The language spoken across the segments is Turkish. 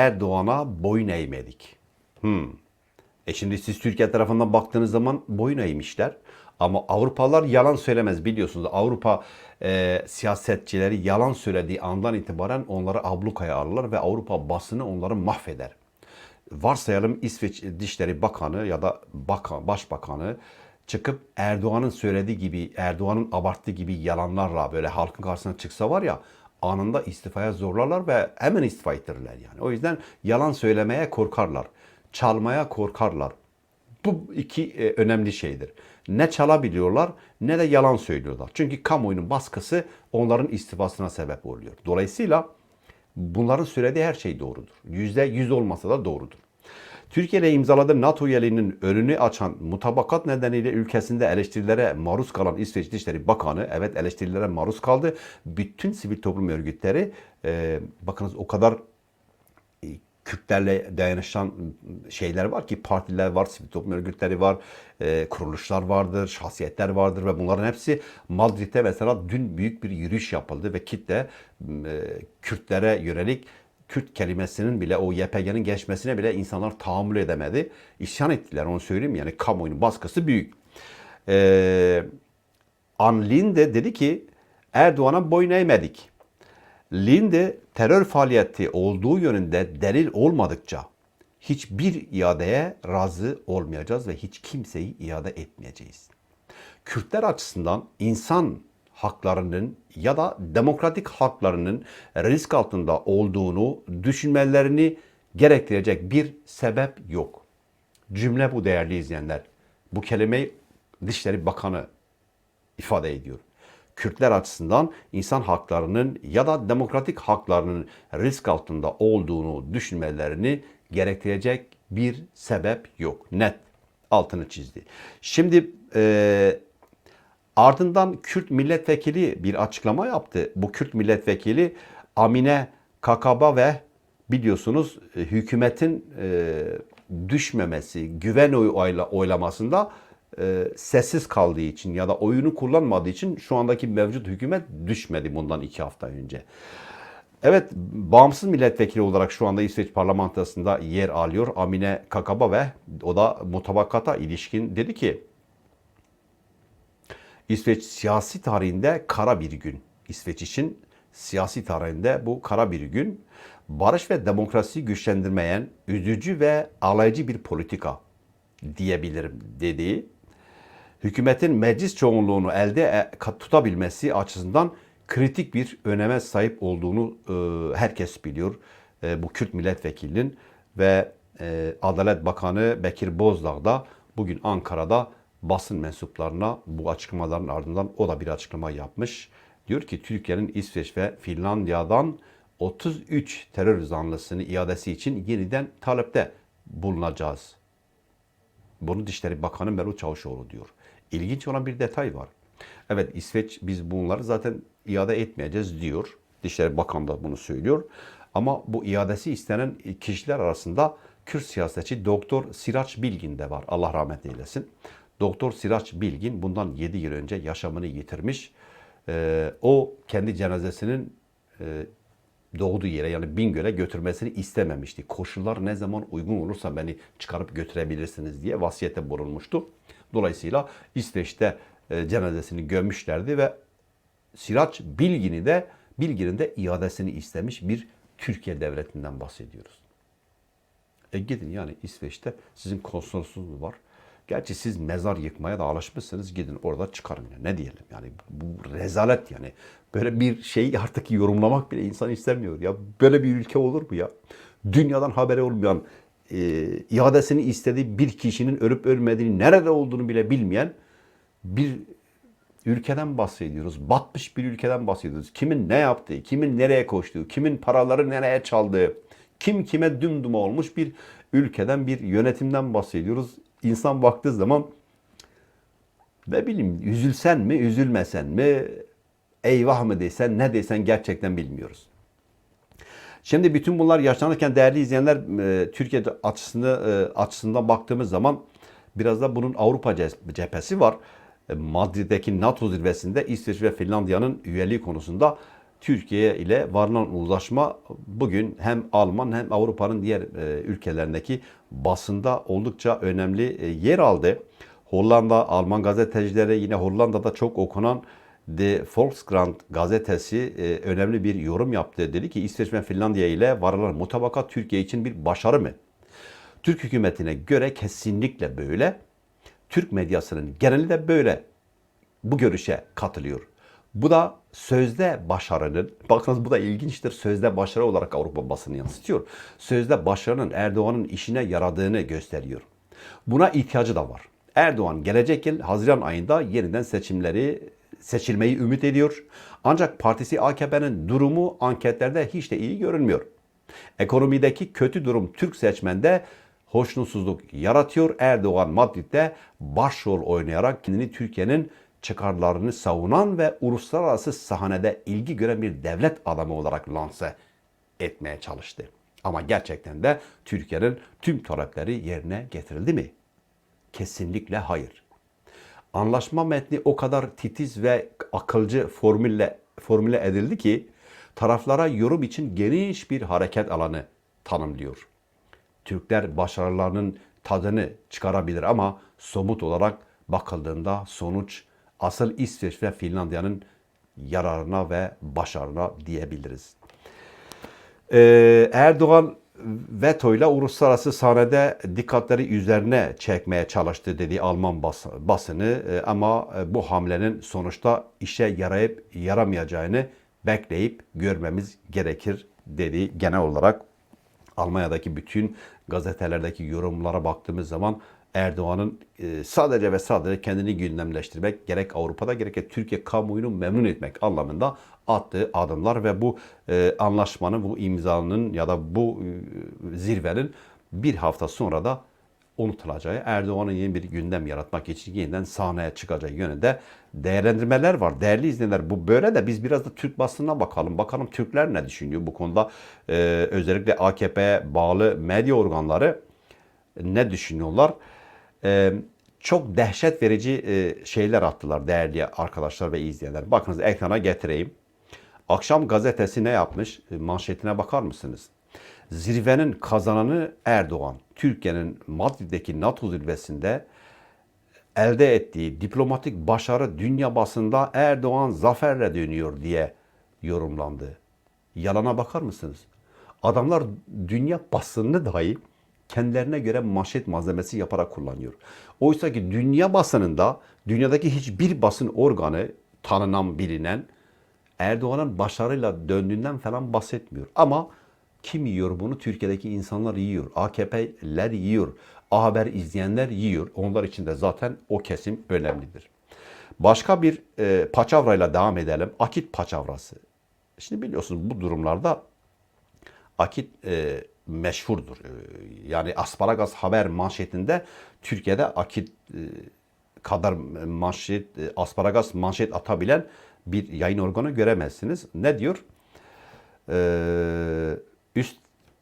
Erdoğan'a boyun eğmedik. Hmm. E şimdi siz Türkiye tarafından baktığınız zaman boyun eğmişler. Ama Avrupalılar yalan söylemez biliyorsunuz. Avrupa e, siyasetçileri yalan söylediği andan itibaren onları ablukaya alırlar ve Avrupa basını onları mahveder. Varsayalım İsveç Dışişleri Bakanı ya da Bakan, Başbakanı çıkıp Erdoğan'ın söylediği gibi, Erdoğan'ın abarttığı gibi yalanlarla böyle halkın karşısına çıksa var ya anında istifaya zorlarlar ve hemen istifa ettirirler yani. O yüzden yalan söylemeye korkarlar. Çalmaya korkarlar. Bu iki e, önemli şeydir. Ne çalabiliyorlar ne de yalan söylüyorlar. Çünkü kamuoyunun baskısı onların istifasına sebep oluyor. Dolayısıyla bunların söylediği her şey doğrudur. Yüzde yüz olmasa da doğrudur. Türkiye'de imzaladığı NATO üyeliğinin önünü açan mutabakat nedeniyle ülkesinde eleştirilere maruz kalan İsveç Dışişleri Bakanı, evet eleştirilere maruz kaldı. Bütün sivil toplum örgütleri, e, bakınız o kadar e, Kürtlerle dayanışan şeyler var ki partiler var, sivil toplum örgütleri var, e, kuruluşlar vardır, şahsiyetler vardır ve bunların hepsi Madrid'de mesela dün büyük bir yürüyüş yapıldı ve kitle e, Kürtlere yönelik Kürt kelimesinin bile o YPG'nin geçmesine bile insanlar tahammül edemedi. İsyan ettiler onu söyleyeyim yani kamuoyunun baskısı büyük. Ee, An Linde dedi ki Erdoğan'a boyun eğmedik. Linde terör faaliyeti olduğu yönünde delil olmadıkça hiçbir iadeye razı olmayacağız ve hiç kimseyi iade etmeyeceğiz. Kürtler açısından insan haklarının ya da demokratik haklarının risk altında olduğunu düşünmelerini gerektirecek bir sebep yok. Cümle bu değerli izleyenler. Bu kelimeyi Dışişleri Bakanı ifade ediyor. Kürtler açısından insan haklarının ya da demokratik haklarının risk altında olduğunu düşünmelerini gerektirecek bir sebep yok. Net altını çizdi. Şimdi e, ardından Kürt milletvekili bir açıklama yaptı. Bu Kürt milletvekili Amine Kakaba ve biliyorsunuz e, hükümetin e, düşmemesi, güven oy oyla, oylamasında e, sessiz kaldığı için ya da oyunu kullanmadığı için şu andaki mevcut hükümet düşmedi bundan iki hafta önce. Evet, bağımsız milletvekili olarak şu anda İsveç parlamentosunda yer alıyor Amine Kakaba ve o da mutabakata ilişkin dedi ki İsveç siyasi tarihinde kara bir gün. İsveç için siyasi tarihinde bu kara bir gün. Barış ve demokrasi güçlendirmeyen, üzücü ve alaycı bir politika diyebilirim dediği, hükümetin meclis çoğunluğunu elde e, tutabilmesi açısından kritik bir öneme sahip olduğunu e, herkes biliyor. E, bu Kürt milletvekilinin ve Adalet Bakanı Bekir Bozdağ da bugün Ankara'da basın mensuplarına bu açıklamaların ardından o da bir açıklama yapmış. Diyor ki Türkiye'nin İsveç ve Finlandiya'dan 33 terör zanlısını iadesi için yeniden talepte bulunacağız. Bunu Dışişleri Bakanı Mevlüt Çavuşoğlu diyor. İlginç olan bir detay var. Evet İsveç biz bunları zaten iade etmeyeceğiz diyor. Dışişleri Bakanı da bunu söylüyor. Ama bu iadesi istenen kişiler arasında Kürt siyasetçi Doktor Siraç Bilgin de var. Allah rahmet eylesin. Doktor Siraç Bilgin bundan 7 yıl önce yaşamını yitirmiş. Ee, o kendi cenazesinin e, doğduğu yere yani Bingöl'e götürmesini istememişti. Koşullar ne zaman uygun olursa beni çıkarıp götürebilirsiniz diye vasiyete bulunmuştu. Dolayısıyla İsveç'te e, cenazesini gömmüşlerdi ve Siraç Bilgin'i de Bilgin'in de iadesini istemiş bir Türkiye devletinden bahsediyoruz. E gidin yani İsveç'te sizin konsolosluk var. Gerçi siz mezar yıkmaya da alışmışsınız. Gidin orada çıkarın. Ya. Ne diyelim yani bu rezalet yani. Böyle bir şey artık yorumlamak bile insan istemiyor. Ya böyle bir ülke olur mu ya? Dünyadan haberi olmayan, e, iadesini istediği bir kişinin ölüp ölmediğini, nerede olduğunu bile bilmeyen bir ülkeden bahsediyoruz. Batmış bir ülkeden bahsediyoruz. Kimin ne yaptığı, kimin nereye koştuğu, kimin paraları nereye çaldığı, kim kime dümdüm olmuş bir ülkeden, bir yönetimden bahsediyoruz insan baktığı zaman ne bileyim üzülsen mi, üzülmesen mi, eyvah mı desen, ne desen gerçekten bilmiyoruz. Şimdi bütün bunlar yaşanırken değerli izleyenler e, Türkiye açısını, e, açısından baktığımız zaman biraz da bunun Avrupa cephesi var. E, Madrid'deki NATO zirvesinde İsveç ve Finlandiya'nın üyeliği konusunda Türkiye ile varılan uzlaşma bugün hem Alman hem Avrupa'nın diğer e, ülkelerindeki basında oldukça önemli e, yer aldı. Hollanda, Alman gazetecileri yine Hollanda'da çok okunan The Volkskrant gazetesi e, önemli bir yorum yaptı. Dedi ki İsveç ve Finlandiya ile varılan mutabakat Türkiye için bir başarı mı? Türk hükümetine göre kesinlikle böyle. Türk medyasının geneli de böyle bu görüşe katılıyor. Bu da sözde başarının, bakınız bu da ilginçtir, sözde başarı olarak Avrupa basını yansıtıyor. Sözde başarının Erdoğan'ın işine yaradığını gösteriyor. Buna ihtiyacı da var. Erdoğan gelecek yıl Haziran ayında yeniden seçimleri seçilmeyi ümit ediyor. Ancak partisi AKP'nin durumu anketlerde hiç de iyi görünmüyor. Ekonomideki kötü durum Türk seçmende hoşnutsuzluk yaratıyor. Erdoğan Madrid'de başrol oynayarak kendini Türkiye'nin çıkarlarını savunan ve uluslararası sahnede ilgi gören bir devlet adamı olarak lanse etmeye çalıştı. Ama gerçekten de Türkiye'nin tüm talepleri yerine getirildi mi? Kesinlikle hayır. Anlaşma metni o kadar titiz ve akılcı formülle formüle edildi ki taraflara yorum için geniş bir hareket alanı tanımlıyor. Türkler başarılarının tadını çıkarabilir ama somut olarak bakıldığında sonuç asıl İsveç ve Finlandiya'nın yararına ve başarına diyebiliriz. Ee, Erdoğan vetoyla uluslararası sahnede dikkatleri üzerine çekmeye çalıştı dedi Alman bas- basını Ee, ama e, bu hamlenin sonuçta işe yarayıp yaramayacağını bekleyip görmemiz gerekir dedi genel olarak Almanya'daki bütün gazetelerdeki yorumlara baktığımız zaman Erdoğan'ın e, sadece ve sadece kendini gündemleştirmek gerek Avrupa'da gerek de Türkiye kamuoyunu memnun etmek anlamında attığı adımlar ve bu e, anlaşmanın, bu imzanın ya da bu e, zirvenin bir hafta sonra da unutulacağı, Erdoğan'ın yeni bir gündem yaratmak için yeniden sahneye çıkacağı yönünde değerlendirmeler var. Değerli izleyenler bu böyle de biz biraz da Türk basınına bakalım. Bakalım Türkler ne düşünüyor bu konuda. Ee, özellikle AKP'ye bağlı medya organları ne düşünüyorlar? Ee, çok dehşet verici e, şeyler attılar değerli arkadaşlar ve izleyenler. Bakınız ekrana getireyim. Akşam gazetesi ne yapmış? E, Manşetine bakar mısınız? Zirvenin kazananı Erdoğan. Türkiye'nin Madrid'deki NATO zirvesinde elde ettiği diplomatik başarı dünya basında Erdoğan zaferle dönüyor diye yorumlandı. Yalana bakar mısınız? Adamlar dünya basınını dahi kendilerine göre manşet malzemesi yaparak kullanıyor. Oysa ki dünya basınında dünyadaki hiçbir basın organı tanınan bilinen Erdoğan'ın başarıyla döndüğünden falan bahsetmiyor. Ama kim yiyor bunu? Türkiye'deki insanlar yiyor. AKP'ler yiyor. A Haber izleyenler yiyor. Onlar için de zaten o kesim önemlidir. Başka bir e, paçavrayla devam edelim. Akit paçavrası. Şimdi biliyorsunuz bu durumlarda Akit e, meşhurdur. E, yani Asparagas haber manşetinde Türkiye'de Akit e, kadar manşet, e, Asparagas manşet atabilen bir yayın organı göremezsiniz. Ne diyor? Ee, üst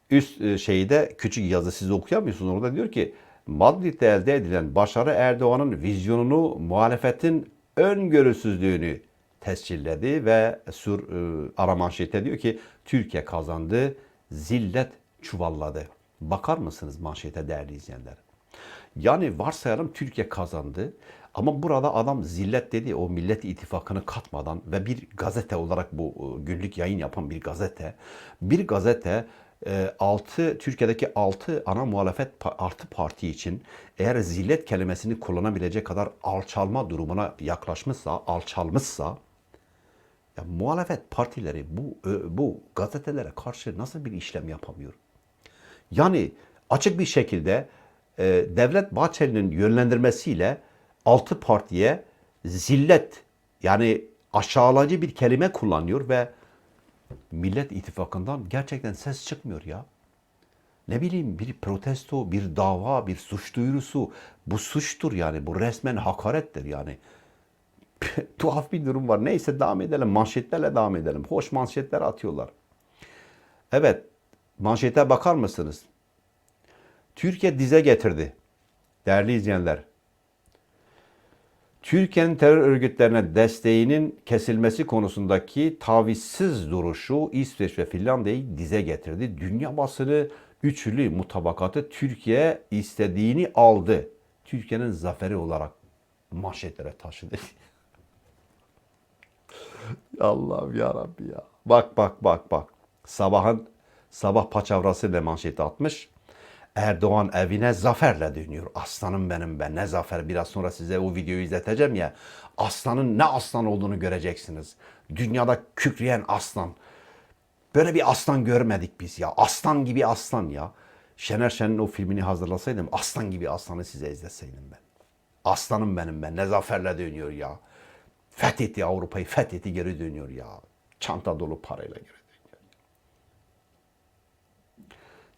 üst e, şeyde küçük yazı siz okuyamıyorsunuz. Orada diyor ki Madrid'de elde edilen başarı Erdoğan'ın vizyonunu, muhalefetin öngörüsüzlüğünü tescilledi ve sur e, ara manşette diyor ki Türkiye kazandı, zillet çuvalladı. Bakar mısınız manşete değerli izleyenler? Yani varsayalım Türkiye kazandı. Ama burada adam zillet dedi o Millet İttifakı'nı katmadan ve bir gazete olarak bu e, günlük yayın yapan bir gazete. Bir gazete 6 Türkiye'deki 6 ana muhalefet artı parti için eğer zillet kelimesini kullanabilecek kadar alçalma durumuna yaklaşmışsa, alçalmışsa ya muhalefet partileri bu ö- bu gazetelere karşı nasıl bir işlem yapamıyor? Yani açık bir şekilde e, Devlet Bahçeli'nin yönlendirmesiyle altı partiye zillet yani aşağılayıcı bir kelime kullanıyor ve Millet İttifakı'ndan gerçekten ses çıkmıyor ya. Ne bileyim bir protesto, bir dava, bir suç duyurusu bu suçtur yani bu resmen hakarettir yani. Tuhaf bir durum var. Neyse devam edelim. Manşetlerle devam edelim. Hoş manşetler atıyorlar. Evet, manşete bakar mısınız? Türkiye dize getirdi. Değerli izleyenler. Türkiye'nin terör örgütlerine desteğinin kesilmesi konusundaki tavizsiz duruşu İsveç ve Finlandiya'yı dize getirdi. Dünya basını üçlü mutabakatı Türkiye istediğini aldı. Türkiye'nin zaferi olarak manşetlere taşıdı. Allah'ım ya Rabbi ya. Bak bak bak bak. Sabahın sabah paçavrası ile manşeti atmış. Erdoğan evine zaferle dönüyor. Aslanım benim ben. Ne zafer? Biraz sonra size o videoyu izleteceğim ya. Aslanın ne aslan olduğunu göreceksiniz. Dünyada kükreyen aslan. Böyle bir aslan görmedik biz ya. Aslan gibi aslan ya. Şener Şen'in o filmini hazırlasaydım aslan gibi aslanı size izleseydim ben. Aslanım benim ben. Ne zaferle dönüyor ya. Fethetti Avrupa'yı, fethetti geri dönüyor ya. Çanta dolu parayla geri dönüyor.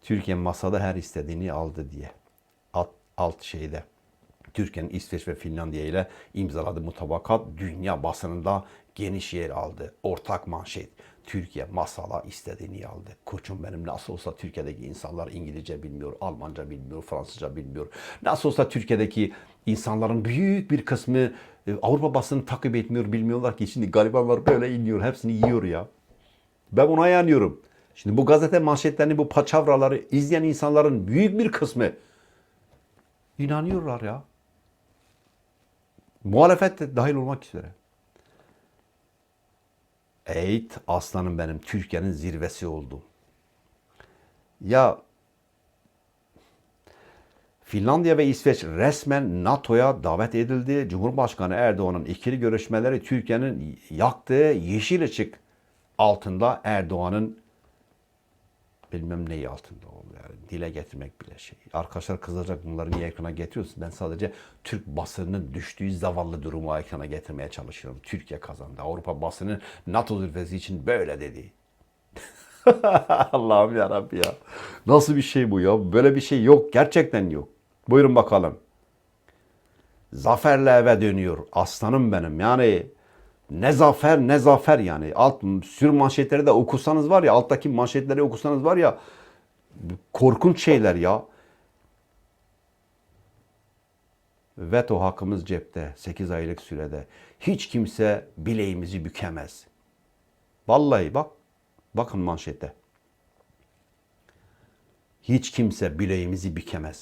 Türkiye masada her istediğini aldı diye. Alt, alt şeyde. Türkiye'nin İsveç ve Finlandiya ile imzaladığı mutabakat dünya basınında geniş yer aldı. Ortak manşet. Türkiye masala istediğini aldı. Koçum benim nasıl olsa Türkiye'deki insanlar İngilizce bilmiyor, Almanca bilmiyor, Fransızca bilmiyor. Nasıl olsa Türkiye'deki insanların büyük bir kısmı e, Avrupa basını takip etmiyor, bilmiyorlar ki şimdi garibanlar böyle iniyor, hepsini yiyor ya. Ben buna yanıyorum. Şimdi bu gazete manşetlerini, bu paçavraları izleyen insanların büyük bir kısmı inanıyorlar ya. Muhalefet de dahil olmak üzere. Eğit aslanım benim Türkiye'nin zirvesi oldu. Ya Finlandiya ve İsveç resmen NATO'ya davet edildi. Cumhurbaşkanı Erdoğan'ın ikili görüşmeleri Türkiye'nin yaktığı yeşil ışık altında Erdoğan'ın bilmem neyi altında oldu yani dile getirmek bile şey. Arkadaşlar kızacak bunları niye ekrana getiriyorsun? Ben sadece Türk basınının düştüğü zavallı durumu ekrana getirmeye çalışıyorum. Türkiye kazandı. Avrupa basını NATO zirvesi için böyle dedi. Allah'ım ya Rabbi ya. Nasıl bir şey bu ya? Böyle bir şey yok. Gerçekten yok. Buyurun bakalım. Zaferle eve dönüyor. Aslanım benim. Yani ne zafer ne zafer yani. Alt sür manşetleri de okusanız var ya alttaki manşetleri okusanız var ya korkunç şeyler ya. Veto hakkımız cepte 8 aylık sürede. Hiç kimse bileğimizi bükemez. Vallahi bak. Bakın manşete. Hiç kimse bileğimizi bükemez.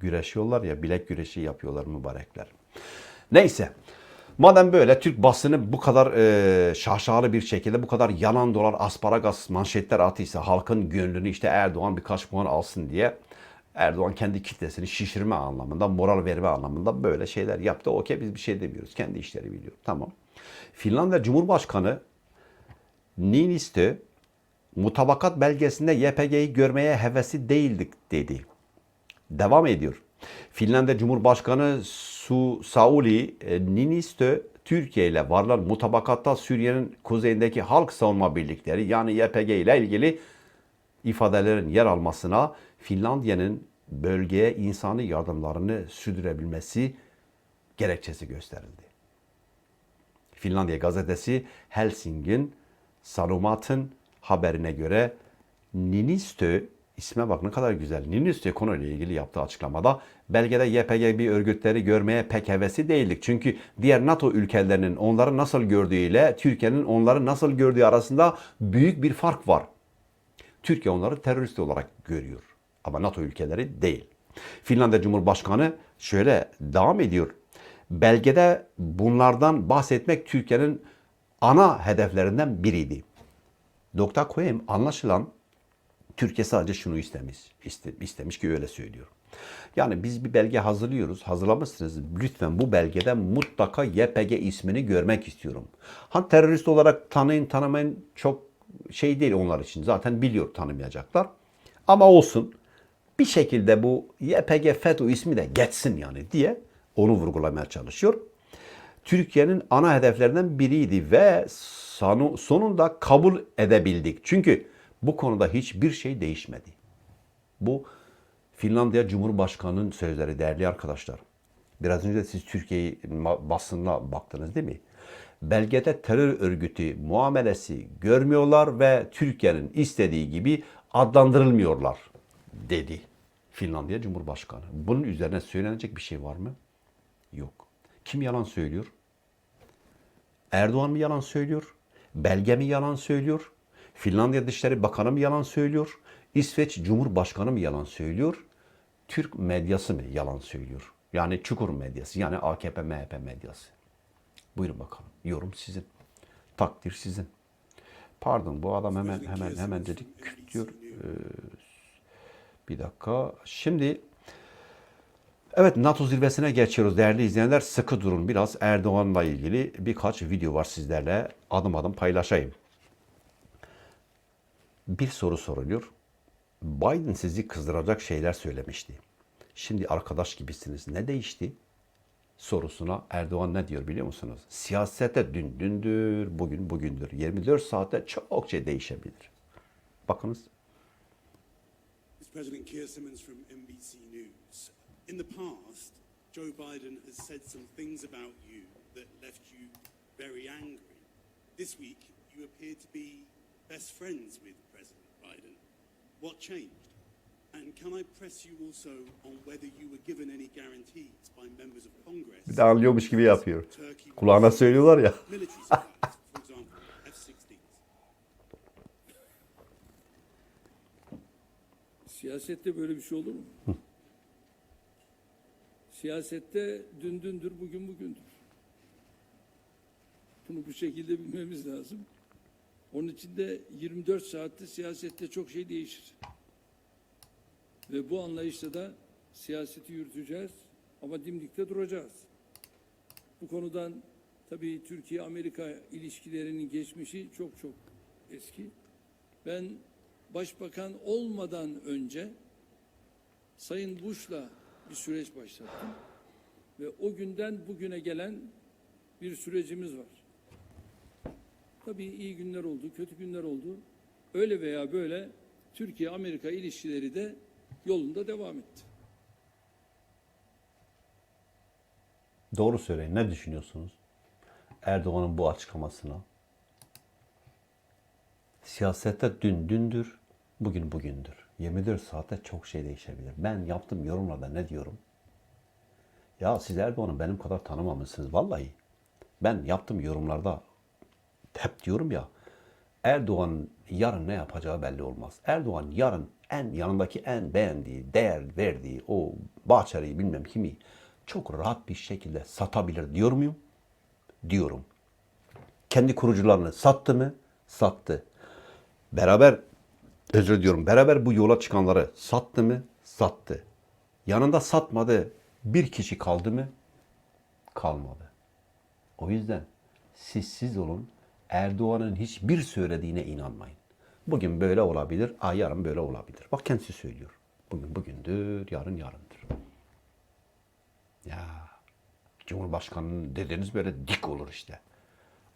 Güreşiyorlar ya bilek güreşi yapıyorlar mübarekler. Neyse. Madem böyle Türk basını bu kadar e, şaşalı bir şekilde bu kadar yalan dolar asparagas manşetler atıysa halkın gönlünü işte Erdoğan birkaç puan alsın diye Erdoğan kendi kitlesini şişirme anlamında, moral verme anlamında böyle şeyler yaptı. Okey biz bir şey demiyoruz. Kendi işleri biliyor. Tamam. Finlandiya Cumhurbaşkanı Niinistö mutabakat belgesinde YPG'yi görmeye hevesli değildik dedi. Devam ediyor. Finlandiya Cumhurbaşkanı Su Sauli e, Niinistö Türkiye ile varılan mutabakatta Suriye'nin kuzeyindeki halk savunma birlikleri yani YPG ile ilgili ifadelerin yer almasına Finlandiya'nın bölgeye insani yardımlarını sürdürebilmesi gerekçesi gösterildi. Finlandiya gazetesi Helsingin Sanomat'ın haberine göre Ninistö isme bak ne kadar güzel. Ninistö konuyla ilgili yaptığı açıklamada belgede YPG bir örgütleri görmeye pek hevesli değildik. Çünkü diğer NATO ülkelerinin onları nasıl gördüğüyle Türkiye'nin onları nasıl gördüğü arasında büyük bir fark var. Türkiye onları terörist olarak görüyor. Ama NATO ülkeleri değil. Finlandiya Cumhurbaşkanı şöyle devam ediyor. Belgede bunlardan bahsetmek Türkiye'nin ana hedeflerinden biriydi. Dr. Koyem anlaşılan Türkiye sadece şunu istemiş, iste, istemiş ki öyle söylüyor. Yani biz bir belge hazırlıyoruz, hazırlamışsınız. Lütfen bu belgede mutlaka YPG ismini görmek istiyorum. Ha terörist olarak tanıyın tanımayın çok şey değil onlar için. Zaten biliyor tanımayacaklar. Ama olsun bir şekilde bu YPG FETÖ ismi de geçsin yani diye onu vurgulamaya çalışıyor. Türkiye'nin ana hedeflerinden biriydi ve sonunda kabul edebildik. Çünkü bu konuda hiçbir şey değişmedi. Bu Finlandiya Cumhurbaşkanı'nın sözleri değerli arkadaşlar. Biraz önce siz Türkiye'yi basınına baktınız değil mi? Belgede terör örgütü muamelesi görmüyorlar ve Türkiye'nin istediği gibi adlandırılmıyorlar dedi Finlandiya Cumhurbaşkanı. Bunun üzerine söylenecek bir şey var mı? Yok. Kim yalan söylüyor? Erdoğan mı yalan söylüyor? Belge mi yalan söylüyor? Finlandiya Dışişleri Bakanı mı yalan söylüyor? İsveç Cumhurbaşkanı mı yalan söylüyor? Türk medyası mı yalan söylüyor? Yani Çukur medyası, yani AKP, MHP medyası. Buyurun bakalım. Yorum sizin. Takdir sizin. Pardon bu adam hemen hemen hemen dedik küt diyor. Ee, bir dakika. Şimdi Evet NATO zirvesine geçiyoruz değerli izleyenler. Sıkı durun biraz Erdoğan'la ilgili birkaç video var sizlerle adım adım paylaşayım. Bir soru soruluyor. Biden sizi kızdıracak şeyler söylemişti. Şimdi arkadaş gibisiniz. Ne değişti? Sorusuna Erdoğan ne diyor biliyor musunuz? Siyasete dün dündür, bugün bugündür. 24 saatte çok şey değişebilir. Bakınız. President Keir Simmons from NBC News. In the past, Joe Biden has said some things about you that left you very angry. This week, you appear to be best friends with. What changed? And can I press you also on whether you were given any guarantees by members of Congress? Bir de anlıyormuş gibi yapıyor. Kulağına söylüyorlar ya. military supplies, for example, F-16s. Siyasette böyle bir şey olur mu? Siyasette dün dündür, bugün bugündür. Bunu bu şekilde bilmemiz lazım. Onun için de 24 saatte siyasette çok şey değişir. Ve bu anlayışla da siyaseti yürüteceğiz ama dimdikte duracağız. Bu konudan tabii Türkiye-Amerika ilişkilerinin geçmişi çok çok eski. Ben başbakan olmadan önce Sayın Bush'la bir süreç başlattım. Ve o günden bugüne gelen bir sürecimiz var. Tabii iyi günler oldu, kötü günler oldu. Öyle veya böyle Türkiye-Amerika ilişkileri de yolunda devam etti. Doğru söyleyin. Ne düşünüyorsunuz? Erdoğan'ın bu açıklamasına. Siyasette dün dündür, bugün bugündür. 24 saatte çok şey değişebilir. Ben yaptığım yorumlarda ne diyorum? Ya siz Erdoğan'ı benim kadar tanımamışsınız vallahi. Ben yaptığım yorumlarda hep diyorum ya Erdoğan yarın ne yapacağı belli olmaz. Erdoğan yarın en yanındaki en beğendiği, değer verdiği o Bahçeli'yi bilmem kimi çok rahat bir şekilde satabilir diyor muyum? Diyorum. Kendi kurucularını sattı mı? Sattı. Beraber özür diliyorum. Beraber bu yola çıkanları sattı mı? Sattı. Yanında satmadı. Bir kişi kaldı mı? Kalmadı. O yüzden siz siz olun. Erdoğan'ın hiçbir söylediğine inanmayın. Bugün böyle olabilir, aa yarın böyle olabilir. Bak kendisi söylüyor. Bugün bugündür, yarın yarındır. Ya Cumhurbaşkanı dediniz böyle dik olur işte.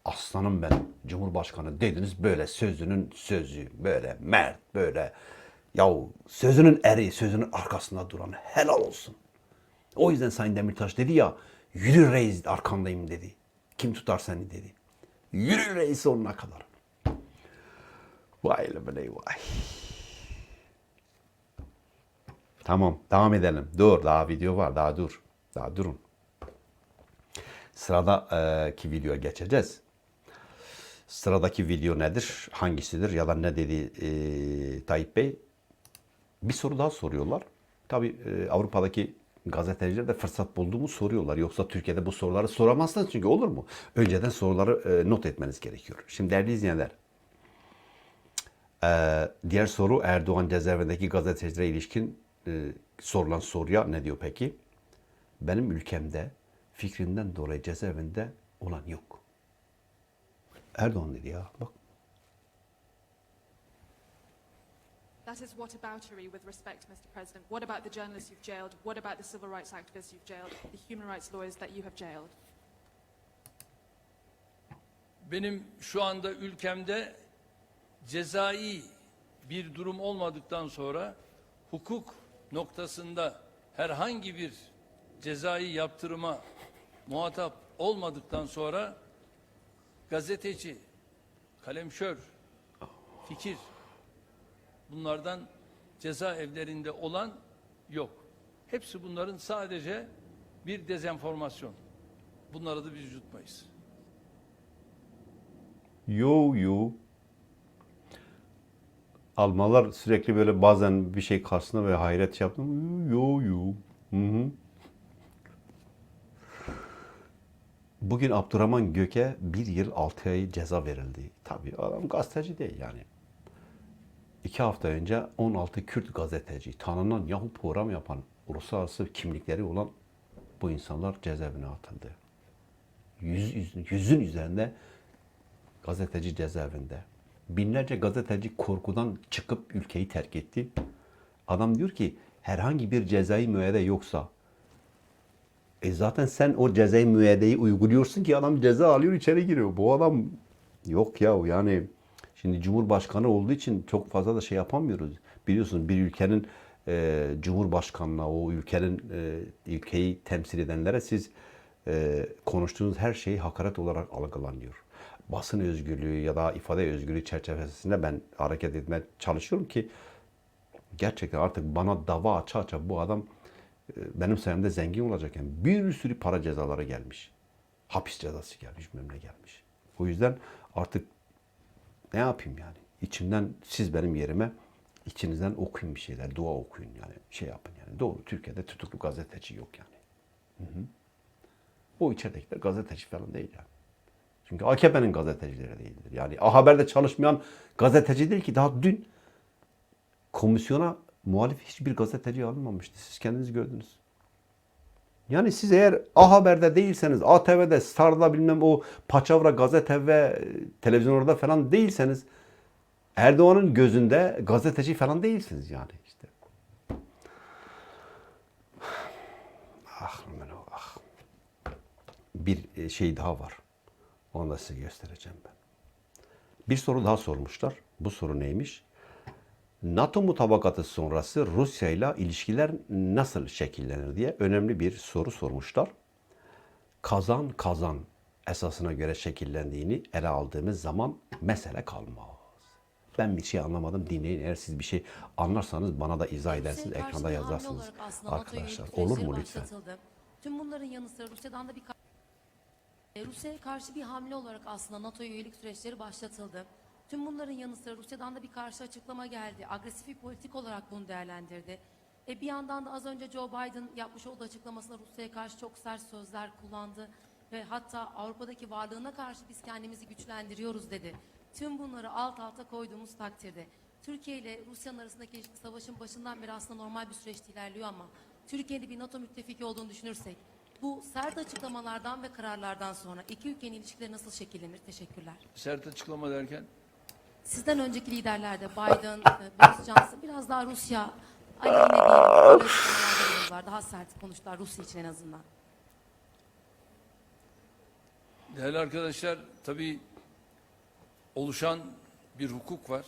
Aslanım ben Cumhurbaşkanı dediniz böyle sözünün sözü, böyle mert, böyle yahu sözünün eri, sözünün arkasında duran helal olsun. O yüzden Sayın Demirtaş dedi ya yürü reis arkandayım dedi. Kim tutar seni dedi. Yürü reis sonuna kadar. Vay be vay. Tamam devam edelim. Dur daha video var daha dur. Daha durun. Sıradaki videoya geçeceğiz. Sıradaki video nedir? Hangisidir? Ya da ne dedi e, Tayyip Bey? Bir soru daha soruyorlar. Tabii e, Avrupa'daki gazeteciler de fırsat bulduğumu soruyorlar. Yoksa Türkiye'de bu soruları soramazsınız çünkü olur mu? Önceden soruları e, not etmeniz gerekiyor. Şimdi değerli izleyenler, ee, diğer soru Erdoğan cezaevindeki gazetecilere ilişkin e, sorulan soruya ne diyor peki? Benim ülkemde fikrinden dolayı cezaevinde olan yok. Erdoğan dedi ya bak. That is what aboutery with respect, Mr. President. What about the journalists you've jailed? What about the civil rights activists you've jailed? The human rights lawyers that you have jailed? Benim şu anda ülkemde cezai bir durum olmadıktan sonra hukuk noktasında herhangi bir cezai yaptırıma muhatap olmadıktan sonra gazeteci, kalemşör, fikir bunlardan cezaevlerinde olan yok. Hepsi bunların sadece bir dezenformasyon. bunları da biz yutmayız. Yo yo. Almanlar sürekli böyle bazen bir şey karşısında böyle hayret şey yaptım. Yo yo. Hı hı. Bugün Abdurrahman Gök'e bir yıl altı ay ceza verildi. Tabii adam gazeteci değil yani. İki hafta önce 16 Kürt gazeteci, tanınan Yahoo program yapan, uluslararası kimlikleri olan bu insanlar cezaevine atıldı. Yüz, yüz- yüzün üzerinde gazeteci cezaevinde. Binlerce gazeteci korkudan çıkıp ülkeyi terk etti. Adam diyor ki herhangi bir cezai müeyyide yoksa e zaten sen o cezai müeyyideyi uyguluyorsun ki adam ceza alıyor içeri giriyor. Bu adam yok ya yani şimdi Cumhurbaşkanı olduğu için çok fazla da şey yapamıyoruz. Biliyorsunuz bir ülkenin e, Cumhurbaşkanına o ülkenin e, ülkeyi temsil edenlere siz e, konuştuğunuz her şey hakaret olarak algılanıyor. Basın özgürlüğü ya da ifade özgürlüğü çerçevesinde ben hareket etmeye çalışıyorum ki gerçekten artık bana dava aça aça bu adam e, benim sayemde zengin olacak. Yani bir sürü para cezaları gelmiş. Hapis cezası gelmiş, bilmem ne gelmiş. O yüzden artık ne yapayım yani? İçimden siz benim yerime içinizden okuyun bir şeyler, dua okuyun yani şey yapın yani. Doğru Türkiye'de tutuklu gazeteci yok yani. Hı hı. O içeridekiler gazeteci falan değil yani. Çünkü AKP'nin gazetecileri değildir. Yani A Haber'de çalışmayan gazeteci değil ki daha dün komisyona muhalif hiçbir gazeteci alınmamıştı. Siz kendiniz gördünüz. Yani siz eğer A Haber'de değilseniz, ATV'de, Star'da bilmem o Paçavra gazete ve e, televizyonlarda falan değilseniz Erdoğan'ın gözünde gazeteci falan değilsiniz yani işte. Ah ah. Bir e, şey daha var. Onu da size göstereceğim ben. Bir soru daha sormuşlar. Bu soru neymiş? NATO mutabakatı sonrası Rusya ile ilişkiler nasıl şekillenir diye önemli bir soru sormuşlar. Kazan kazan esasına göre şekillendiğini ele aldığımız zaman mesele kalmaz. Ben bir şey anlamadım dinleyin. Eğer siz bir şey anlarsanız bana da izah edersiniz. Karşı Ekranda yazarsınız. Arkadaşlar olur mu lütfen? Tüm bunların yanı sıra Rusya'dan da bir Rusya'ya karşı bir hamle olarak aslında NATO'ya üyelik süreçleri başlatıldı. Tüm bunların yanı sıra Rusya'dan da bir karşı açıklama geldi. Agresif bir politik olarak bunu değerlendirdi. E bir yandan da az önce Joe Biden yapmış olduğu açıklamasında Rusya'ya karşı çok sert sözler kullandı ve hatta Avrupa'daki varlığına karşı biz kendimizi güçlendiriyoruz dedi. Tüm bunları alt alta koyduğumuz takdirde Türkiye ile Rusya'nın arasındaki savaşın başından beri aslında normal bir süreçte ilerliyor ama Türkiye'nin bir NATO müttefiki olduğunu düşünürsek bu sert açıklamalardan ve kararlardan sonra iki ülkenin ilişkileri nasıl şekillenir? Teşekkürler. Sert açıklama derken Sizden önceki liderlerde Biden, e, Boris Johnson biraz daha Rusya aleyhine değil. Bulundular. Daha sert konuştular Rusya için en azından. Değerli arkadaşlar, tabii oluşan bir hukuk var.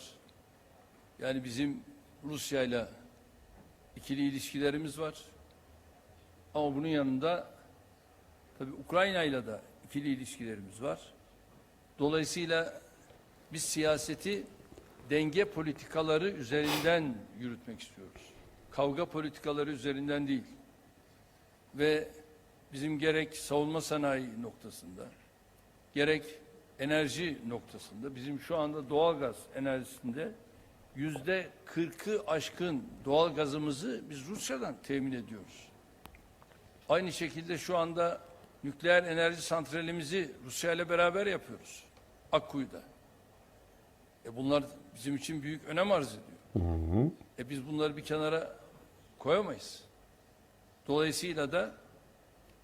Yani bizim Rusya ile ikili ilişkilerimiz var. Ama bunun yanında tabii Ukrayna ile de ikili ilişkilerimiz var. Dolayısıyla biz siyaseti denge politikaları üzerinden yürütmek istiyoruz. Kavga politikaları üzerinden değil. Ve bizim gerek savunma sanayi noktasında, gerek enerji noktasında bizim şu anda doğalgaz enerjisinde yüzde kırkı aşkın doğal gazımızı biz Rusya'dan temin ediyoruz. Aynı şekilde şu anda nükleer enerji santralimizi Rusya ile beraber yapıyoruz. Akkuyu'da. E bunlar bizim için büyük önem arz ediyor. E biz bunları bir kenara koyamayız. Dolayısıyla da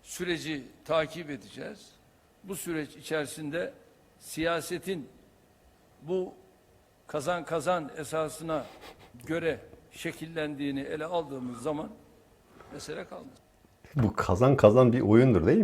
süreci takip edeceğiz. Bu süreç içerisinde siyasetin bu kazan kazan esasına göre şekillendiğini ele aldığımız zaman mesele kalmaz. Bu kazan kazan bir oyundur değil mi?